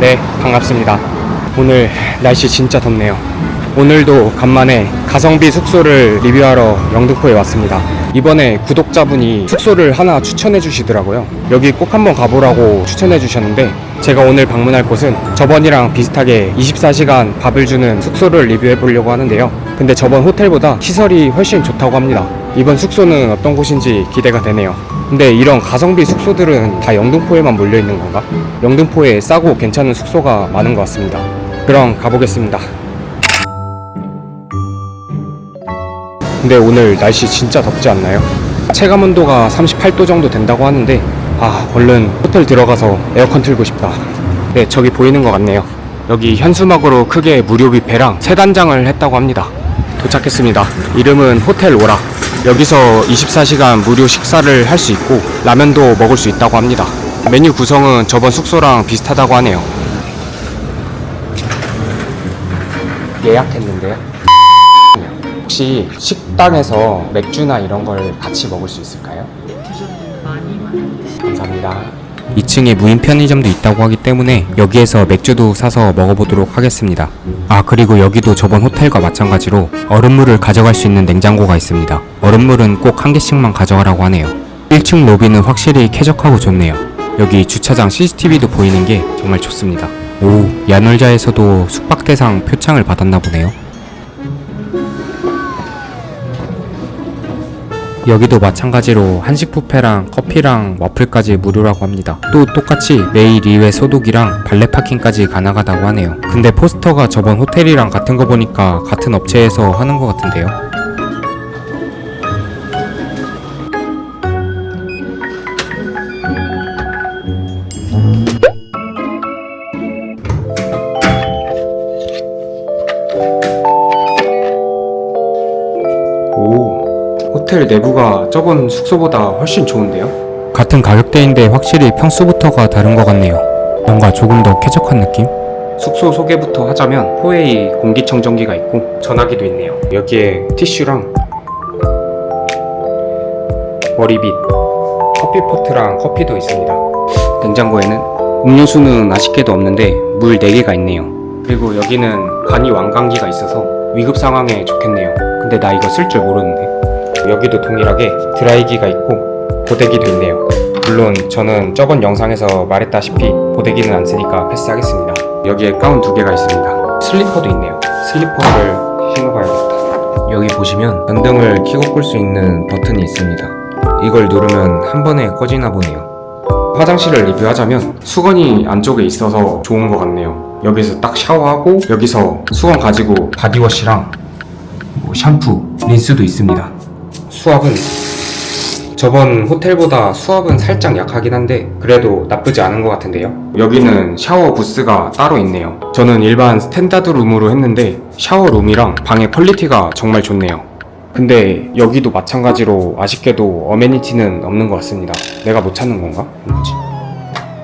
네, 반갑습니다. 오늘 날씨 진짜 덥네요. 오늘도 간만에 가성비 숙소를 리뷰하러 영등포에 왔습니다. 이번에 구독자분이 숙소를 하나 추천해 주시더라고요. 여기 꼭 한번 가보라고 추천해 주셨는데 제가 오늘 방문할 곳은 저번이랑 비슷하게 24시간 밥을 주는 숙소를 리뷰해 보려고 하는데요. 근데 저번 호텔보다 시설이 훨씬 좋다고 합니다. 이번 숙소는 어떤 곳인지 기대가 되네요. 근데 이런 가성비 숙소들은 다 영등포에만 몰려 있는 건가? 영등포에 싸고 괜찮은 숙소가 많은 것 같습니다. 그럼 가보겠습니다. 근데 오늘 날씨 진짜 덥지 않나요? 체감 온도가 38도 정도 된다고 하는데 아 얼른 호텔 들어가서 에어컨 틀고 싶다. 네 저기 보이는 것 같네요. 여기 현수막으로 크게 무료 뷔페랑 세 단장을 했다고 합니다. 도착했습니다. 이름은 호텔 오라. 여기서 24시간 무료 식사를 할 수 있고 라면도 먹을 수 있다고 합니다. 메뉴 구성은 저번 숙소랑 비슷하다고 하네요. 예약했는데요. 혹시 식당에서 맥주나 이런 걸 같이 먹을 수 있을까요? 많이 많이 감사합니다. 2층에 무인 편의점도 있다고 하기 때문에 여기에서 맥주도 사서 먹어보도록 하겠습니다. 아 그리고 여기도 저번 호텔과 마찬가지로 얼음물을 가져갈 수 있는 냉장고가 있습니다. 얼음물은 꼭 한 개씩만 가져가라고 하네요. 1층 로비는 확실히 쾌적하고 좋네요. 여기 주차장 CCTV도 보이는 게 정말 좋습니다. 오, 야놀자에서도 숙박 대상 표창을 받았나 보네요. 여기도 마찬가지로 한식 뷔페랑 커피랑 와플까지 무료라고 합니다. 또 똑같이 매일 2회 소독이랑 발레 파킹까지 가능하다고 하네요. 근데 포스터가 저번 호텔이랑 같은 거 보니까 같은 업체에서 하는 것 같은데요. 호텔 내부가 저번 숙소보다 훨씬 좋은데요? 같은 가격대인데 확실히 평수부터가 다른 것 같네요. 뭔가 조금 더 쾌적한 느낌? 숙소 소개부터 하자면 호웨이 공기청정기가 있고 전화기도 있네요. 여기에 티슈랑 머리빗, 커피포트랑 커피도 있습니다. 냉장고에는 음료수는 아쉽게도 없는데 물 4개가 있네요. 그리고 여기는 간이 왕강기가 있어서 위급 상황에 좋겠네요. 근데 나 이거 쓸 줄 모르는데. 여기도 동일하게 드라이기가 있고 보대기도 있네요. 물론 저는 저번 영상에서 말했다시피 보대기는 안 쓰니까 패스하겠습니다. 여기에 가운 두 개가 있습니다. 슬리퍼도 있네요. 슬리퍼를 신어봐야겠다. 여기 보시면 전등을 켜고 끌 수 있는 버튼이 있습니다. 이걸 누르면 한 번에 꺼지나 보네요. 화장실을 리뷰하자면 수건이 안쪽에 있어서 좋은 것 같네요. 여기서 딱 샤워하고 여기서 수건 가지고 바디워시랑 뭐 샴푸, 린스도 있습니다. 수압은 저번 호텔보다 수압은 살짝 약하긴 한데 그래도 나쁘지 않은 것 같은데요. 여기는 샤워 부스가 따로 있네요. 저는 일반 스탠다드 룸으로 했는데 샤워 룸이랑 방의 퀄리티가 정말 좋네요. 근데 여기도 마찬가지로 아쉽게도 어메니티는 없는 것 같습니다. 내가 못 찾는 건가? 뭐지?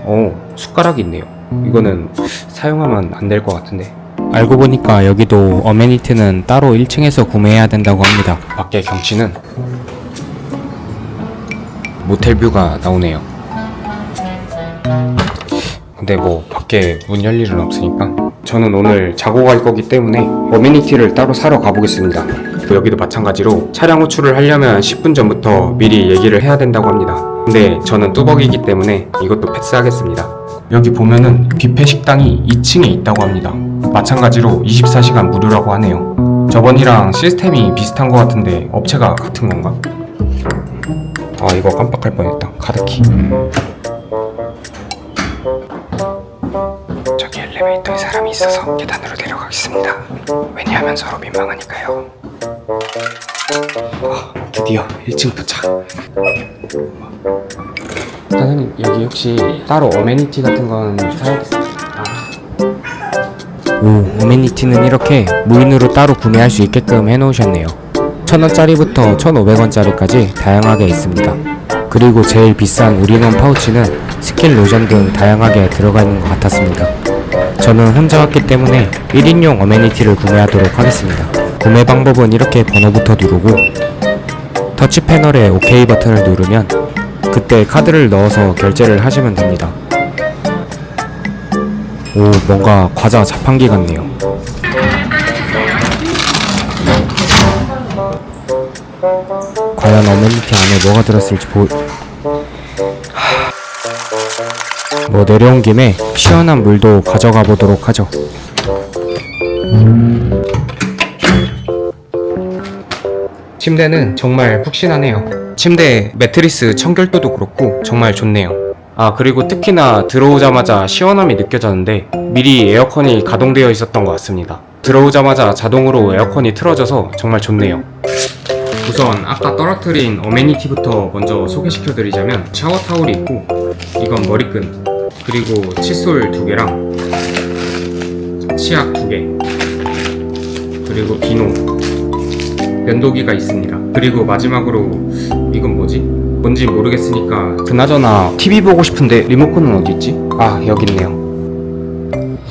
어, 숟가락이 있네요. 이거는 사용하면 안 될 것 같은데. 알고 보니까 여기도 어메니티는 따로 1층에서 구매해야 된다고 합니다. 밖에 경치는 모텔 뷰가 나오네요. 근데 뭐 밖에 문 열 일은 없으니까 저는 오늘 자고 갈 거기 때문에 어메니티를 따로 사러 가보겠습니다. 여기도 마찬가지로 차량 호출을 하려면 10분 전부터 미리 얘기를 해야 된다고 합니다. 근데 저는 뚜벅이기 때문에 이것도 패스하겠습니다. 여기 보면은 뷔페 식당이 2층에 있다고 합니다. 마찬가지로 24시간 무료라고 하네요. 저번이랑 시스템이 비슷한 것 같은데 업체가 같은 건가? 아 이거 깜빡할 뻔했다. 카드키. 저기 엘리베이터에 사람이 있어서 계단으로 내려가겠습니다. 왜냐하면 서로 민망하니까요. 아, 드디어 1층 도착. 사장님 여기 혹시 따로 어메니티 같은 건 사야겠어요? 오, 어메니티는 이렇게 무인으로 따로 구매할 수 있게끔 해놓으셨네요. 1000원짜리부터 1500원짜리까지 다양하게 있습니다. 그리고 제일 비싼 우리논 파우치는 스킨 로션 등 다양하게 들어가 있는 것 같았습니다. 저는 혼자 왔기 때문에 1인용 어메니티를 구매하도록 하겠습니다. 구매 방법은 이렇게 번호부터 누르고 터치 패널에 OK 버튼을 누르면 그때 카드를 넣어서 결제를 하시면 됩니다. 오, 뭔가 과자 자판기 같네요. 과연 어메니티 안에 뭐가 들었을지 보... 하... 뭐 내려온 김에 시원한 물도 가져가 보도록 하죠. 침대는 정말 푹신하네요. 침대 매트리스 청결도도 그렇고 정말 좋네요. 아 그리고 특히나 들어오자마자 시원함이 느껴졌는데 미리 에어컨이 가동되어 있었던 것 같습니다. 들어오자마자 자동으로 에어컨이 틀어져서 정말 좋네요. 우선 아까 떨어뜨린 어메니티부터 먼저 소개시켜 드리자면 샤워 타올이 있고 이건 머리끈 그리고 칫솔 두 개랑 치약 두 개 그리고 비누 면도기가 있습니다. 그리고 마지막으로 이건 뭐지? 뭔지 모르겠으니까 그나저나 TV 보고 싶은데 리모컨은 어디 있지? 아 여기 있네요.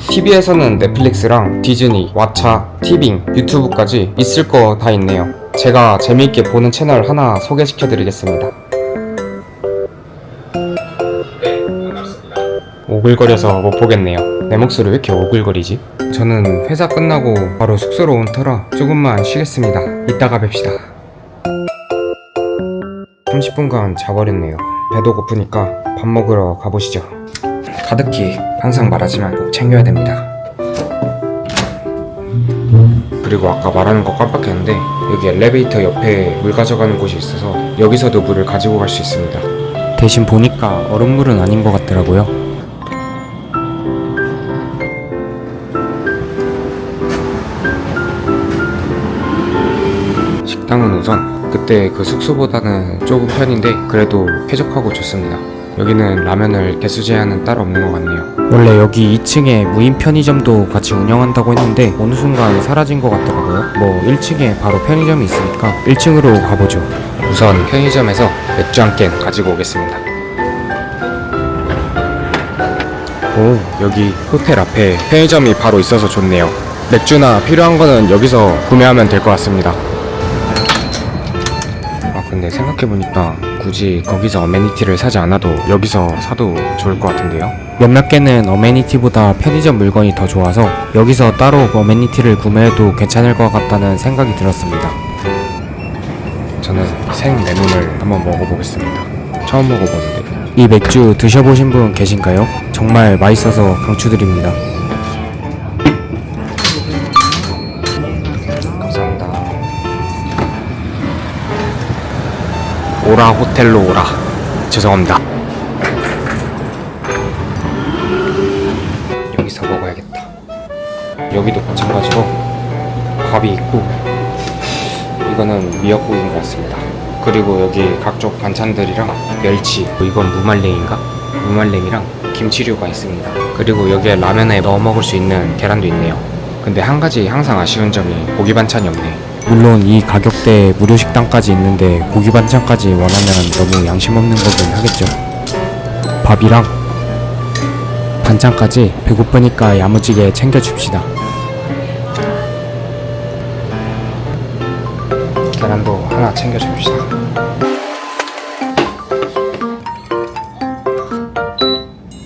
TV에서는 넷플릭스랑 디즈니, 왓챠, 티빙, 유튜브까지 있을 거 다 있네요. 제가 재미있게 보는 채널 하나 소개시켜 드리겠습니다. 오글거려서 못 보겠네요. 내 목소리 왜 이렇게 오글거리지? 저는 회사 끝나고 바로 숙소로 온 터라 조금만 쉬겠습니다. 이따가 뵙시다. 30분간 자버렸네요. 배도 고프니까 밥 먹으러 가보시죠. 가득히 항상 말하지만 꼭 챙겨야 됩니다. 그리고 아까 말하는 거 깜빡했는데 여기 엘리베이터 옆에 물 가져가는 곳이 있어서 여기서도 물을 가지고 갈 수 있습니다. 대신 보니까 얼음물은 아닌 것 같더라고요. 그때 그 숙소보다는 조금 편인데 그래도 쾌적하고 좋습니다. 여기는 라면을 개수 제한은 따로 없는 것 같네요. 원래 여기 2층에 무인 편의점도 같이 운영한다고 했는데 어느 순간 사라진 것 같더라고요. 뭐 1층에 바로 편의점이 있으니까 1층으로 가보죠. 우선 편의점에서 맥주 한 캔 가지고 오겠습니다. 오, 여기 호텔 앞에 편의점이 바로 있어서 좋네요. 맥주나 필요한 거는 여기서 구매하면 될 것 같습니다. 아 근데 생각해보니까 굳이 거기서 어메니티를 사지 않아도 여기서 사도 좋을 것 같은데요? 몇몇 개는 어메니티보다 편의점 물건이 더 좋아서 여기서 따로 어메니티를 구매해도 괜찮을 것 같다는 생각이 들었습니다. 저는 생 레몬을 한번 먹어보겠습니다. 처음 먹어보는데 이 맥주 드셔보신 분 계신가요? 정말 맛있어서 강추드립니다. 오라 호텔로 오라. 죄송합니다. 여기서 먹어야겠다. 여기도 마찬가지로 밥이 있고 이거는 미역국인 것 같습니다. 그리고 여기 각종 반찬들이랑 멸치, 이건 무말랭인가? 무말랭이랑 김치류가 있습니다. 그리고 여기에 라면에 넣어 먹을 수 있는 계란도 있네요. 근데 한 가지 항상 아쉬운 점이 고기 반찬이 없네. 물론 이 가격대에 무료 식당까지 있는데 고기 반찬까지 원하면 너무 양심 없는 거긴 하겠죠. 밥이랑 반찬까지 배고프니까 야무지게 챙겨줍시다. 계란도 하나 챙겨줍시다.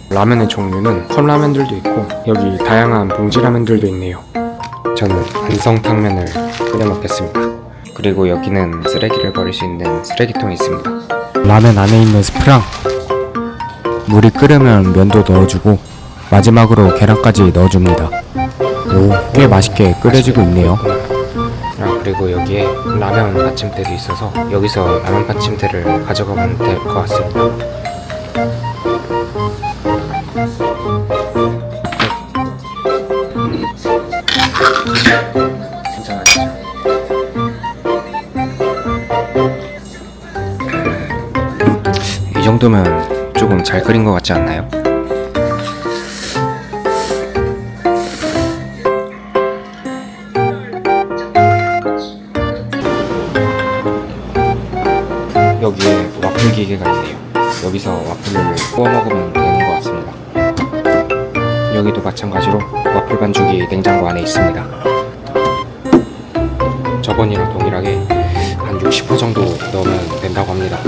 라면의 종류는 컵라면들도 있고 여기 다양한 봉지라면들도 있네요. 저는 안성탕면을 끓여 먹겠습니다. 그리고 여기는 쓰레기를 버릴 수 있는 쓰레기통이 있습니다. 라면 안에 있는 스프랑 물이 끓으면 면도 넣어주고 마지막으로 계란까지 넣어줍니다. 오, 꽤 맛있게 끓여지고 있네요. 아, 그리고 여기에 라면 받침대도 있어서 여기서 라면 받침대를 가져가면 될 것 같습니다. 정도면 조금 잘 끓인 것 같지 않나요? 여기에 와플 기계가 있네요. 여기서 와플을 구워 먹으면 되는 것 같습니다. 여기도 마찬가지로 와플 반죽이 냉장고 안에 있습니다. 저번이랑 동일하게 한 60% 정도 넣으면 된다고 합니다.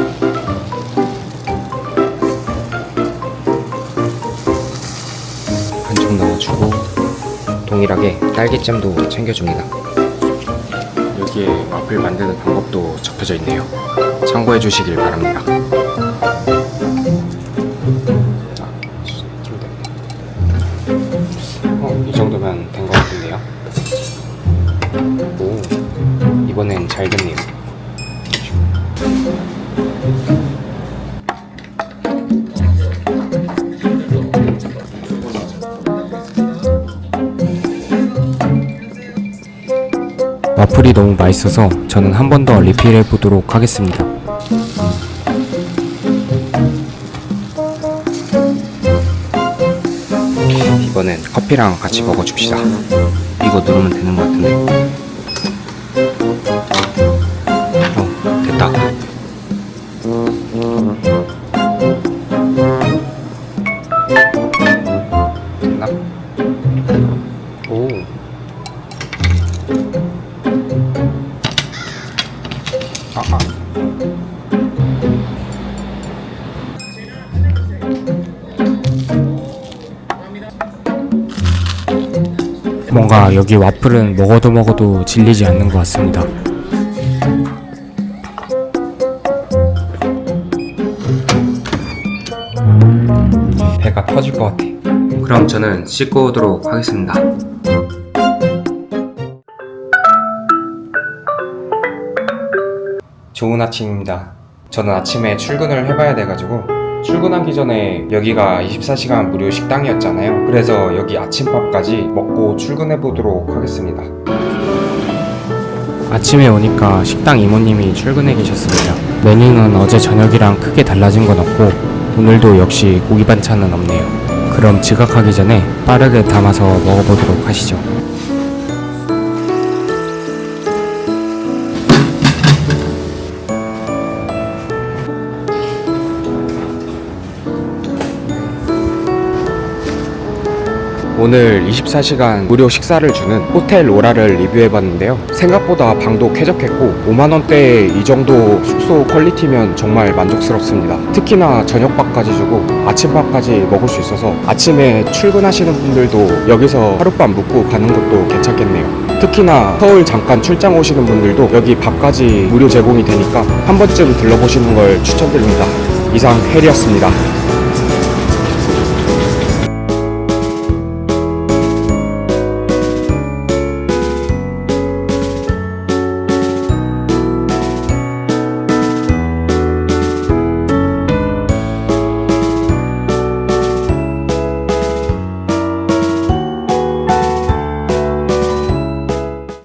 동일하게 딸기잼도 챙겨줍니다. 여기에 와플 만드는 방법도 적혀져 있네요. 참고해 주시길 바랍니다. 어, 이 정도면 된 것 같은데요. 오, 이번엔 잘 됐네요. 와플이 너무 맛있어서 저는 한 번 더 리필해 보도록 하겠습니다. 이번엔 커피랑 같이 먹어줍시다. 이거 누르면 되는 것 같은데. 어, 됐다. 뭔가 여기 와플은 먹어도 먹어도 질리지 않는 것 같습니다. 배가 터질 것 같아. 그럼 저는 씻고 오도록 하겠습니다. 좋은 아침입니다. 저는 아침에 출근을 해봐야 돼가지고 출근하기 전에 여기가 24시간 무료 식당이었잖아요. 그래서 여기 아침밥까지 먹고 출근해 보도록 하겠습니다. 아침에 오니까 식당 이모님이 출근해 계셨습니다. 메뉴는 어제 저녁이랑 크게 달라진 건 없고 오늘도 역시 고기 반찬은 없네요. 그럼 지각하기 전에 빠르게 담아서 먹어보도록 하시죠. 오늘 24시간 무료 식사를 주는 호텔 오라를 리뷰해봤는데요. 생각보다 방도 쾌적했고 5만원대에 이 정도 숙소 퀄리티면 정말 만족스럽습니다. 특히나 저녁밥까지 주고 아침밥까지 먹을 수 있어서 아침에 출근하시는 분들도 여기서 하룻밤 묵고 가는 것도 괜찮겠네요. 특히나 서울 잠깐 출장 오시는 분들도 여기 밥까지 무료 제공이 되니까 한 번쯤 들러보시는 걸 추천드립니다. 이상 헬이었습니다.